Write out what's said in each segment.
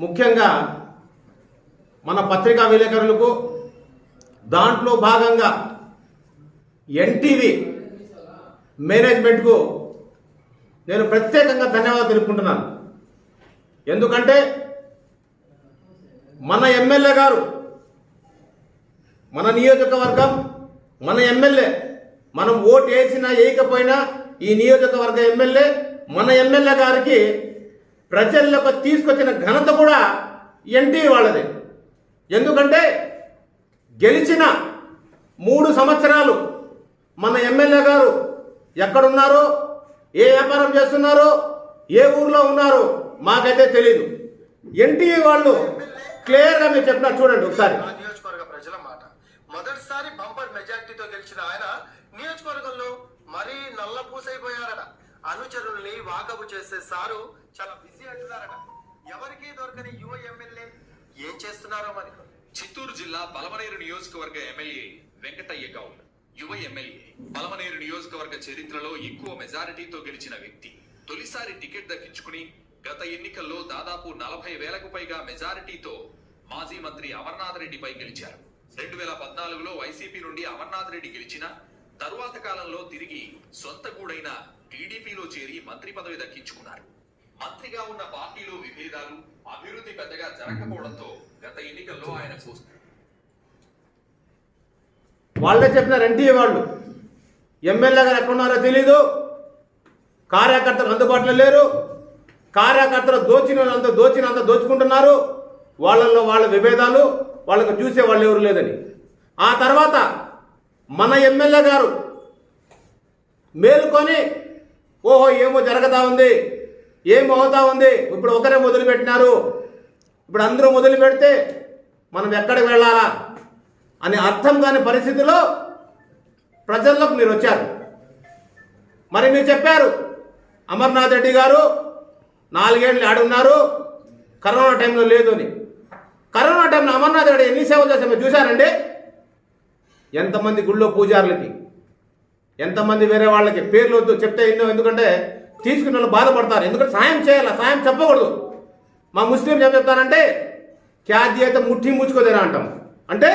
ముఖ్యంగా మన పత్రికా విలేకరులకు దాంట్లో భాగంగా ఎన్టీవీ మేనేజ్మెంట్కు నేను ప్రత్యేకంగా ధన్యవాదాలు తెలుపుకుంటున్నాను. ఎందుకంటే మన ఎమ్మెల్యే గారు మన నియోజకవర్గం మన ఎమ్మెల్యే మనం ఓటు వేసినా వేయకపోయినా ఈ నియోజకవర్గ ఎమ్మెల్యే మన ఎమ్మెల్యే గారికి ప్రజల్లోకి తీసుకొచ్చిన ఘనత కూడా ఎన్టీ వాళ్ళది. ఎందుకంటే గెలిచిన మూడు సంవత్సరాలు మన ఎమ్మెల్యే గారు ఎక్కడున్నారో ఏ వ్యాపారం చేస్తున్నారో ఏ ఊర్లో ఉన్నారో మాకైతే తెలియదు ఎన్టీవీ వాళ్ళు క్లియర్గా మీరు చెప్పినారు చూడండి ఒకసారి ఆ నియోజకవర్గ ప్రజల మాట మొదటిసారి బంపర్ మెజార్టీతో గెలిచిన ఆయన నియోజకవర్గంలో మరీ నల్ల పూసైపోయారట అనుచరుల్ని వాకబు చేసే సారు చాలా బిజీ అంటున్నారట. ఎవరికీ దొరకని యువ ఎమ్మెల్యే ఏం చేస్తున్నారో మరి? చిత్తూరు జిల్లా బలమనేరు నియోజకవర్గ ఎమ్మెల్యే వెంకటయ్య గౌడ్. యువ ఎమ్మెల్యే బలమనేరు నియోజకవర్గ చరిత్రలో ఎక్కువ మెజారిటీతో గెలిచిన వ్యక్తి. తొలిసారి టికెట్ దక్కించుకుని గత ఎన్నికల్లో దాదాపు నలభై వేలకు పైగా మెజారిటీతో మాజీ మంత్రి అమర్నాథ్ రెడ్డిపై గెలిచారు. రెండు వేల పద్నాలుగులో వైసీపీ నుండి అమర్నాథ్ రెడ్డి గెలిచిన తరువాత కాలంలో తిరిగి సొంత గూడైన టీడీపీలో చేరి మంత్రి పదవి దక్కించుకున్నారు. మంత్రిగా ఉన్న పార్టీలో విభేదాలు అభివృద్ధి పెద్దగా జరగకపోవడంతో గత ఎన్నికల్లో ఆయన చూస్తారు వాళ్ళే చెప్పినారు ఎన్టీఏ వాళ్ళు. ఎమ్మెల్యే గారు ఎక్కడున్నారో తెలీదు. కార్యకర్తలు అందుబాటులో లేరు. కార్యకర్తలు దోచినంత దోచినంత దోచుకుంటున్నారు. వాళ్ళల్లో వాళ్ళ విభేదాలు వాళ్ళకు చూసే వాళ్ళు ఎవరు లేదని. ఆ తర్వాత మన ఎమ్మెల్యే గారు మేలుకొని ఓహో ఏమో జరగతా ఉంది ఏం అవుతా ఉంది ఇప్పుడు ఒకరే మొదలుపెట్టినారు ఇప్పుడు అందరూ మొదలు పెడితే మనం ఎక్కడికి వెళ్ళాలా అని అర్థం కాని పరిస్థితిలో ప్రజల్లోకి మీరు వచ్చారు. మరి మీరు చెప్పారు అమర్నాథ్ రెడ్డి గారు నాలుగేళ్ళు ఆడున్నారు కరోనా టైంలో లేదు అని. కరోనా టైంలో అమర్నాథ్ రెడ్డి ఎన్ని సేవలు చేశామో చూశారండి? ఎంతమంది గుళ్ళో పూజారులకి ఎంతమంది వేరే వాళ్ళకి పేర్లు వద్దు చెప్తే ఎన్నో ఎందుకంటే తీసుకున్న వాళ్ళు బాధపడతారు. ఎందుకంటే సాయం చేయాలి? సాయం చెప్పకూడదు. మా ముస్లింలు ఏం చెప్తారంటే క్యాది అయితే ముట్టి ముచ్చుకోదేనా అంటాం. అంటే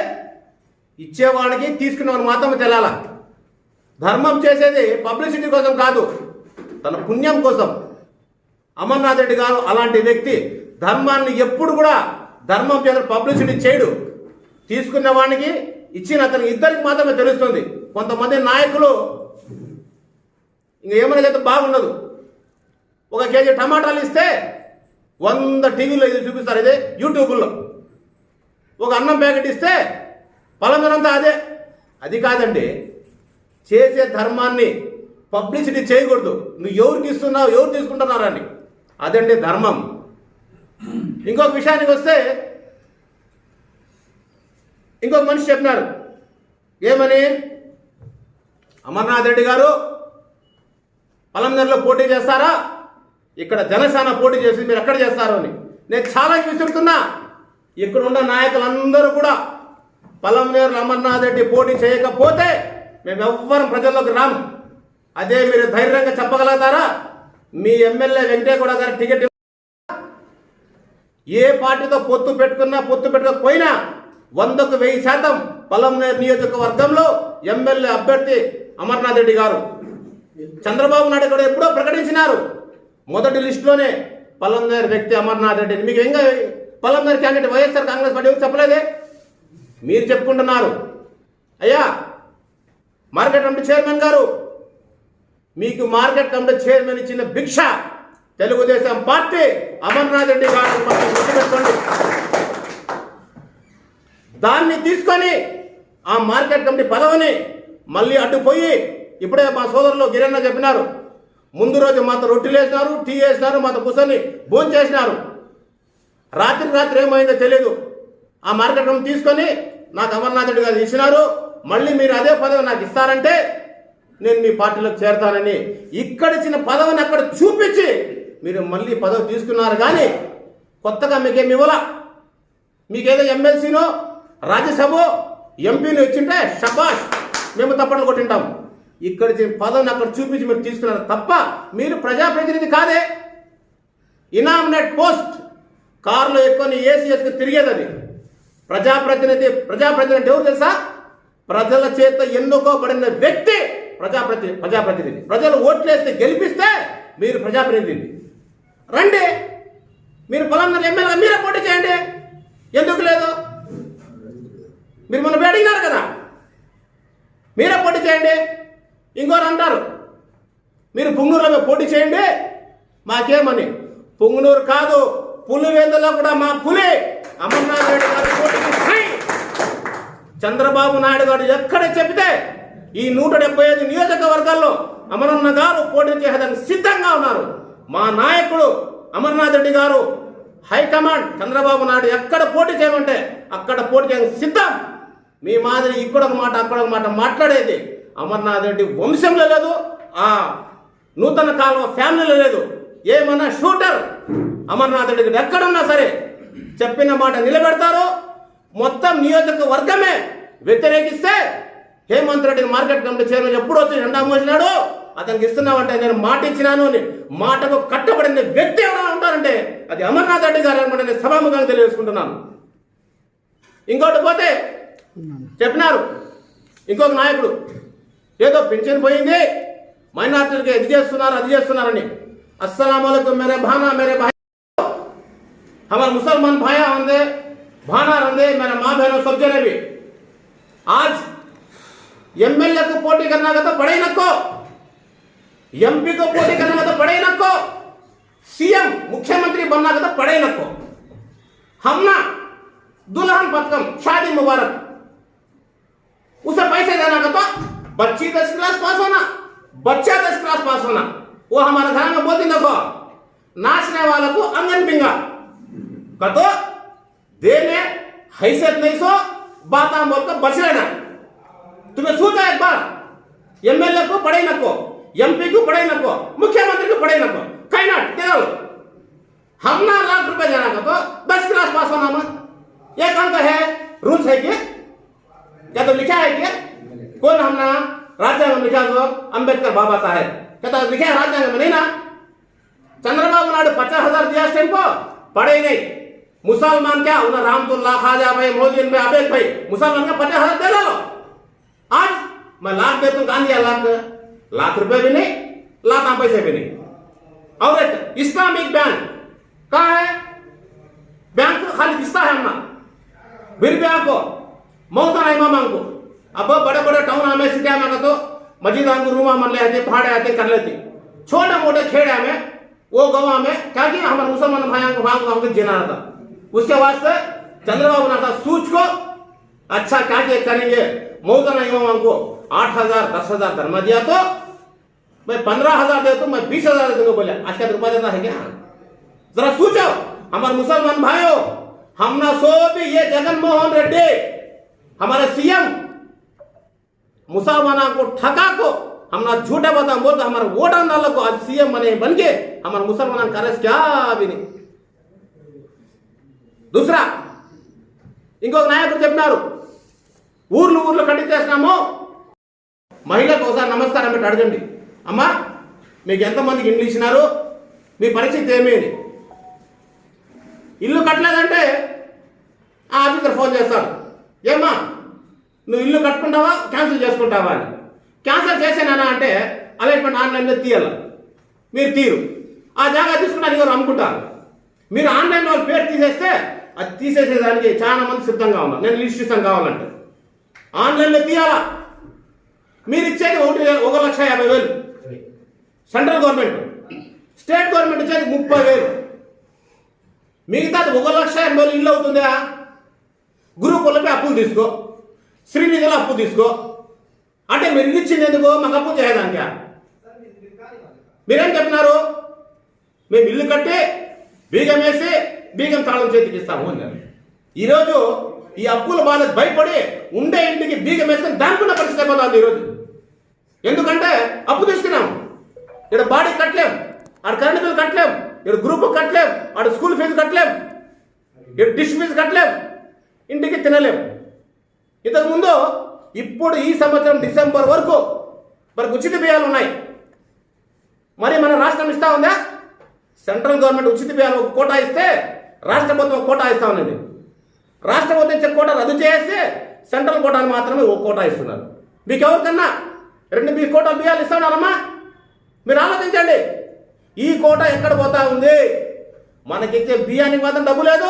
ఇచ్చేవాడికి తీసుకున్న వాడు మాత్రం తెలాల? ధర్మం చేసేది పబ్లిసిటీ కోసం కాదు తన పుణ్యం కోసం. అమర్నాథ్ రెడ్డి గారు అలాంటి వ్యక్తి ధర్మాన్ని ఎప్పుడు కూడా ధర్మం చేత పబ్లిసిటీ చేయడు. తీసుకున్న వాడికి ఇచ్చిన అతని ఇద్దరికి మాత్రమే తెలుస్తుంది. కొంతమంది నాయకులు ఇంక ఏమైనా చేస్తే బాగుండదు. ఒక కేజీ టమాటాలు ఇస్తే వంద టీవీలో ఇది చూపిస్తారు ఇదే యూట్యూబ్లో. ఒక అన్నం ప్యాకెట్ ఇస్తే పలమరంతా అదే. అది కాదండి. చేసే ధర్మాన్ని పబ్లిసిటీ చేయకూడదు. నువ్వు ఎవరికి ఇస్తున్నావు ఎవరు తీసుకుంటున్నారని. అదండి ధర్మం. ఇంకొక విషయానికి వస్తే ఇంకొక మనిషి చెప్పినారు ఏమని? అమర్నాథ్ రెడ్డి గారు పలంనర్లో పోటీ చేస్తారా? ఇక్కడ జనసేన పోటీ చేసి మీరు ఎక్కడ చేస్తారు అని. నేను చాలా విసురుతున్నా. ఇక్కడ ఉన్న నాయకులందరూ కూడా పలంనేరు అమర్నాథ్ రెడ్డి పోటీ చేయకపోతే మేము ఎవ్వరం ప్రజల్లోకి రాము. అదే మీరు ధైర్యంగా చెప్పగలుగుతారా? మీ ఎమ్మెల్యే వెంకటేగౌడ గారి టికెట్ ఏ పార్టీతో పొత్తు పెట్టుకున్నా పొత్తు పెట్టుకోకపోయినా వందకు వెయ్యి శాతం పలంనేరు నియోజకవర్గంలో ఎమ్మెల్యే అభ్యర్థి అమర్నాథ్ రెడ్డి గారు. చంద్రబాబు నాయుడు కూడా ఎప్పుడో ప్రకటించినారు. మొదటి లిస్టులోనే పలంనేరు వ్యక్తి అమర్నాథ్ రెడ్డి. మీకు ఇంకా Palamaner candidate YSR Congress party చెప్పలేదే? మీరు చెప్పుకుంటున్నారు. అయ్యా మార్కెట్ కమిటీ చైర్మన్ గారు మీకు మార్కెట్ కమిటీ చైర్మన్ ఇచ్చిన భిక్ష తెలుగుదేశం పార్టీ అమర్నాథ్ రెడ్డి గారు గుర్తుపెట్టుకోండి దాన్ని తీసుకొని ఆ మార్కెట్ కమిటీ పదవిని మళ్ళీ అడ్డుపోయి ఇప్పుడే మా సోదరులు గిరన్న చెప్పినారు. ముందు రోజు మాతో రొట్టెలు వేసినారు టీ వేసినారు మాతో కూర్చొని భోజనం చేసినారు. రాత్రి రాత్రి ఏమైందో తెలియదు ఆ మార్కెట్ కమిటీ తీసుకొని నాకు అమర్నాథ్ రెడ్డి గారు ఇచ్చినారు. మళ్ళీ మీరు అదే పదవి నాకు ఇస్తారంటే నేను మీ పార్టీలోకి చేరతానని ఇక్కడ ఇచ్చిన పదవిని అక్కడ చూపించి మీరు మళ్ళీ పదవి తీసుకున్నారు కానీ కొత్తగా మీకేమి ఇవ్వాల? మీకేదో ఎమ్మెల్సీనో రాజ్యసభ ఎంపీని వచ్చింటే షబాష్ మేము తప్పట్లు కొట్టింటాం. ఇక్కడ పదవిని అక్కడ చూపించి మీరు తీసుకున్నారు తప్ప మీరు ప్రజాప్రతినిధి కాదే. ఇనామినేట్ పోస్ట్ కారులో ఎక్కువని ఏసీ వేసుకుని తిరిగేది అది. ప్రజాప్రతినిధి ప్రజాప్రతినిధి అంటే ఎవరు తెలుసా? ప్రజల చేత ఎన్నుకోబడిన వ్యక్తి ప్రజాప్రతి ప్రజాప్రతినిధి. ప్రజలు ఓట్లేస్తే గెలిపిస్తే మీరు ప్రజాప్రతినిధి. రండి. మీరు పొలం ఎమ్మెల్యే మీరే పోటీ చేయండి. ఎందుకు లేదు? మీరు మొన్న అడిగినారు కదా. మీరే పోటీ చేయండి. ఇంకోరు అంటారు. మీరు పుంగనూరులో పోటీ చేయండి. మాకేమని? పుంగనూరు కాదు పులివేందులో కూడా మా పులి అమర్నాథ్ రెడ్డి గారు పోటీ చంద్రబాబు నాయుడు గారు ఎక్కడ చెబితే ఈ నూట డెబ్బై ఐదు నియోజకవర్గాల్లో అమరన్న గారు పోటీ చేసేదానికి సిద్ధంగా ఉన్నారు. మా నాయకుడు అమర్నాథ్ రెడ్డి గారు హైకమాండ్ చంద్రబాబు నాయుడు ఎక్కడ పోటీ చేయమంటే అక్కడ పోటీ చేయడం సిద్ధం. మీ మాదిరి ఇక్కడ ఒక మాట అక్కడ ఒక మాట మాట్లాడేది అమర్నాథ్ రెడ్డి వంశంలో లేదు ఆ నూతన కాలువ ఫ్యామిలీలో లేదు. ఏమన్నా షూటర్ అమర్నాథ్ రెడ్డి ఎక్కడున్నా సరే చెప్పిన మాట నిలబెడతారు. మొత్తం నియోజకవర్గమే వ్యతిరేకిస్తే హేమంత్ రెడ్డిని మార్కెట్ కమిటీ చైర్మన్ ఎప్పుడు వచ్చి ఎండా మోసినాడు అతనికి ఇస్తున్నామంటే నేను మాట ఇచ్చినాను అని మాటకు కట్టబడిన వ్యక్తి ఎవరైనా ఉంటారంటే అది అమర్నాథ్ రెడ్డి గారు అనమాట నేను సభాముఖంగా తెలియజేసుకుంటున్నాను ఇంకోటి పోతే చెప్పినారు ఇంకొక నాయకుడు ఏదో పింఛన్ పోయింది మైనార్టీలకి ఇది చేస్తున్నారు అది చేస్తున్నారని అస్సలం मेरे भाना मेरे भाई हमारे मुसलमान भाई होंगे भाना होंगे मेरे माँ बहनों सब जने भी आज एमएलए को पोटी करना का तो पड़े ही नको एमपी को पोटी करना का तो पड़े ही नको सीएम मुख्यमंत्री बनना का तो पड़े ही नको हम ना दुल्हन पथकम शादी मुबारक, उसे पैसे देना का तो बच्ची दस क्लास पास होना, बच्चा दस क्लास पास होना, वो हमारे घर में बोलती, देखो, नाचने वालों को अंगन पिंगा का तो देने, हैसियत नहीं सो, बात बोलकर बच लेना तुम्हें सोचा एक बार एमएलए को पढ़े नको एमपी को पढ़े नको मुख्यमंत्री को पढ़े नको कहीं ना तेरह हम ना लाख रुपए देना का तो दस क्लास पास होना मत। एक अंक है? रूल्स है कि? क्या तो लिखा है क्या कौन हमने? राज्यांग में लिखा तो अंबेडकर बाबा साहेब। क्या तो लिखा है राज्यांग में? नहीं ना? चंद्रबाबू नायडू पचास हज़ार दिया इस टाइम को। पढ़े नहीं। मुसलमान क्या? उन्हें रामतुल्ला खाजा भाई मोदी भाई अबेद भाई, मुसलमान का पचास हज़ार दे लो आज मैं लाख देता हूँ गांधी लाख लाख रुपए भी नहीं, लाख आम पैसे भी नहीं। और एक इस्लामिक बैंक, कहाँ है? बैंक खाली दिखता है हमना। फिर भी आपको मौका इमाम को अब बड़े बड़े टाउन हमें सिटी में तो मस्जिद हमको रूमा मन ले आते, पहाड़े आते, कर लेते। छोटे मोटे खेड़े में वो गाँव में क्या कि हमारे मुसलमान भाइयों को वहाँ को हमको जीना था। उसके वास्ते चंद्रबाबू नायडू सूच को अच्छा क्या क्या करेंगे मौका इमाम को आठ हजार दस हजार धर्म दिया तो मैं पंद्रह हजार दे तो मैं बीस हजार दूंगा बोले आज का रुपया देता है क्या जरा सोचो हमारे मुसलमान भाइयों हमने सो भी ये जगन मोहन रेड्डी हमारे सीएम मुसलमानों को ठगा को हमने झूठा बता बोलते हमारे वोट डालो को आज सीएम बने बन के हमारे मुसलमान का क्या भी नहीं दूसरा ఇంకొక నాయకుడు చెప్పినారు ఊర్లు ఊర్లు కట్టించేసినాము మహిళకు ఒకసారి నమస్కారం పెట్టి అడగండి. అమ్మా మీకు ఎంతమందికి ఇండ్లు ఇచ్చినారు? మీ పరిస్థితి ఏమీ ఇల్లు కట్టలేదంటే ఆ ఆఫీసర్ ఫోన్ చేస్తాడు. ఏమ్మా నువ్వు ఇల్లు కట్టుకుంటావా? క్యాన్సిల్ చేసుకుంటావా అని. క్యాన్సిల్ చేసానా అంటే అలాంటి ఆన్లైన్లో తీయాల. మీరు తీరు. ఆ జాగా తీసుకుని ఎవరు అమ్ముకుంటారు మీరు ఆన్లైన్లో పేరు తీసేస్తే అది తీసేసేదానికి చాలా మంది సిద్ధంగా ఉన్నారు. నేను లిస్ట్ ఇస్తాను కావాలంటే. ఆన్లైన్లో తీయాలా? మీరు ఇచ్చేది ఒకటి ఒక లక్ష యాభై వేలు. Central government. స్టేట్ గవర్నమెంట్ ఇచ్చేది ముప్పై వేలు. మిగతాది ఒక లక్ష ఎనభై వేలు ఇల్లు అవుతుందా? గ్రూపులపై అప్పులు తీసుకో. శ్రీనిధిలో అప్పు తీసుకో. అంటే మీరు ఇల్లు ఇచ్చింది ఎందుకు? మాకు అప్పు చేయడానికా? మీరేం చెప్పినారు? మేము ఇల్లు కట్టి బీగం వేసి బీగం తాళం చేతికి ఇస్తాము అన్నారు. ఈరోజు ఈ అప్పుల బాధ భయపడి ఉండే ఇంటికి బీగం వేసుకొని దానికున్న పరిస్థితి అయిపోతుంది ఈరోజు ఎందుకంటే అప్పు తీసుకున్నాం. ఇక్కడ బాడీ కట్టలేం. ఆడ కరెంట్ బిల్ కట్టలేం. ఇక్కడ గ్రూప్ కట్టలేం. ఆడ స్కూల్ ఫీజు కట్టలేం. ఇక్కడ డిష్ ఫీజు కట్టలేం. ఇంటికి తినలేం. ఇంతకుముందు ఇప్పుడు ఈ సంవత్సరం డిసెంబర్ వరకు మరి ఉచిత బియ్యాలు ఉన్నాయి. మరి మన రాష్ట్రం ఇస్తా ఉందా? సెంట్రల్ గవర్నమెంట్ ఉచిత బియ్యాలు ఒక కోటా ఇస్తే రాష్ట్ర ప్రభుత్వం కోటా ఇస్తా ఉన్నది. రాష్ట్రం ప్రభుత్వం కోట రద్దు చేస్తే సెంట్రల్ కోటాను మాత్రమే ఒక కోటా ఇస్తున్నారు. మీకు ఎవరికన్నా రెండు మీ కోటా బియ్యాలు ఇస్తున్నారమ్మా మీరు ఆలోచించండి. ఈ కోట ఎక్కడ పోతా ఉంది? మనకిచ్చే బియ్యానికి మాత్రం డబ్బు లేదు.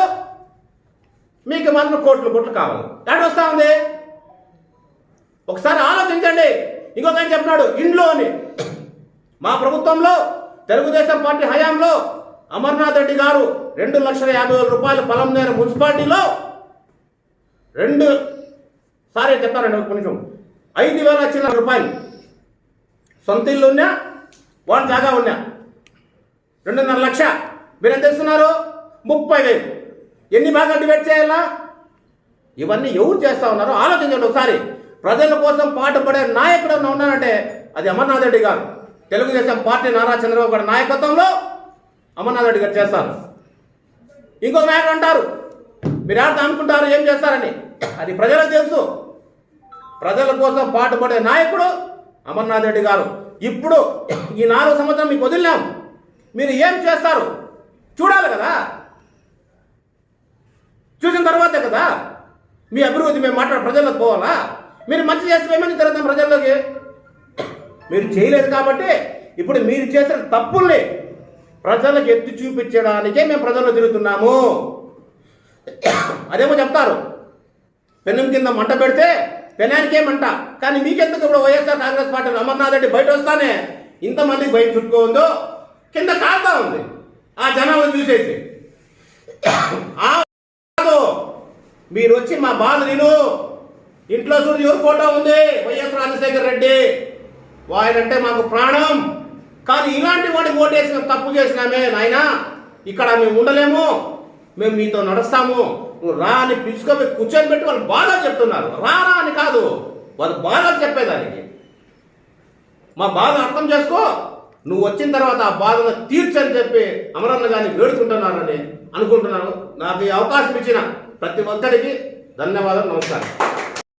మీకు మాత్రం కోట్లు కోట్లు కావాలి. ఎక్కడ వస్తా ఉంది? ఒకసారి ఆలోచించండి. ఇంకొక ఆయన చెప్పినాడు ఇంట్లో అని మా ప్రభుత్వంలో తెలుగుదేశం పార్టీ హయాంలో అమర్నాథ్ రెడ్డి గారు రెండు లక్షల యాభై వేల రూపాయలు పొలంనేరు మున్సిపాలిటీలో రెండు. సారీ చెప్తానండి ఒక నిమిషం. ఐదు వేల చిన్న రూపాయలు. సొంత ఇల్లు ఉన్నా వాళ్ళ జాగా ఉన్నా. రెండున్నర లక్ష. మీరు ఎంత ఇస్తున్నారు ముప్పై వేలు. ఎన్ని భాగాలు డివైడ్ చేయాలా? ఇవన్నీ ఎవరు చేస్తా ఉన్నారో ఆలోచించండి ఒకసారి. ప్రజల కోసం పాటుపడే నాయకుడు ఉన్నానంటే ఉన్నారంటే అది అమర్నాథ్ రెడ్డి గారు. తెలుగుదేశం పార్టీ నారా చంద్రబాబు గారి నాయకత్వంలో అమర్నాథ్ రెడ్డి గారు చేస్తారు. ఇంకొక నాయకుడు అంటారు మీరు ఎవరితో అనుకుంటారు ఏం చేస్తారని? అది ప్రజలకు తెలుసు. ప్రజల కోసం పాటుపడే నాయకుడు అమర్నాథ్ రెడ్డి గారు. ఇప్పుడు ఈ నాలుగు సంవత్సరం మీకు వదిలినాం. మీరు ఏం చేస్తారు? చూడాలి కదా. చూసిన తర్వాతే కదా. మీ అభివృద్ధి మేము మాట్లాడ ప్రజల్లోకి పోవాలా? మీరు మంచి చేస్తే ఏమని తిరుగుతాం ప్రజల్లోకి? మీరు చేయలేదు కాబట్టి ఇప్పుడు మీరు చేసిన తప్పుల్ని ప్రజలకు ఎత్తి చూపించడానికే మేము ప్రజల్లో తిరుగుతున్నాము. అదేమో చెప్తారు. పెనం కింద మంట పెడితే పెనానికే మంట. కానీ మీకెందుకు ఇప్పుడు YSR Congress party Amarnath Reddy బయట వస్తానే? ఇంతమంది బయట చుట్టుకో ఉందో కింద కాలుతా ఉంది. ఆ జనాలను చూసేసి. ఆ మీరు వచ్చి మా బాధ నేను ఇంట్లో చూడు ఎవరు ఫోటో ఉంది? వైఎస్ రాజశేఖర్ రెడ్డి. వాయనంటే మాకు ప్రాణం. కానీ ఇలాంటి వాడికి ఓటేసిన తప్పు చేసినామే నాయనా. ఇక్కడ మేము ఉండలేము. మేము మీతో నడుస్తాము. నువ్వు రా అని పిలుచుకొని కూర్చొని పెట్టి వాళ్ళు బాధ చెప్తున్నారు. రా రా అని కాదు. వాళ్ళు బాధ చెప్పేదానికి. మా బాధ అర్థం చేసుకో. నువ్వు వచ్చిన తర్వాత ఆ బాధను తీర్చని చెప్పి అమరన్న గారిని వేడుకుంటున్నానని అనుకుంటున్నాను. నాకు ఈ అవకాశం ఇచ్చిన ప్రతి ఒక్కరికి ధన్యవాదాలు నమస్కారం.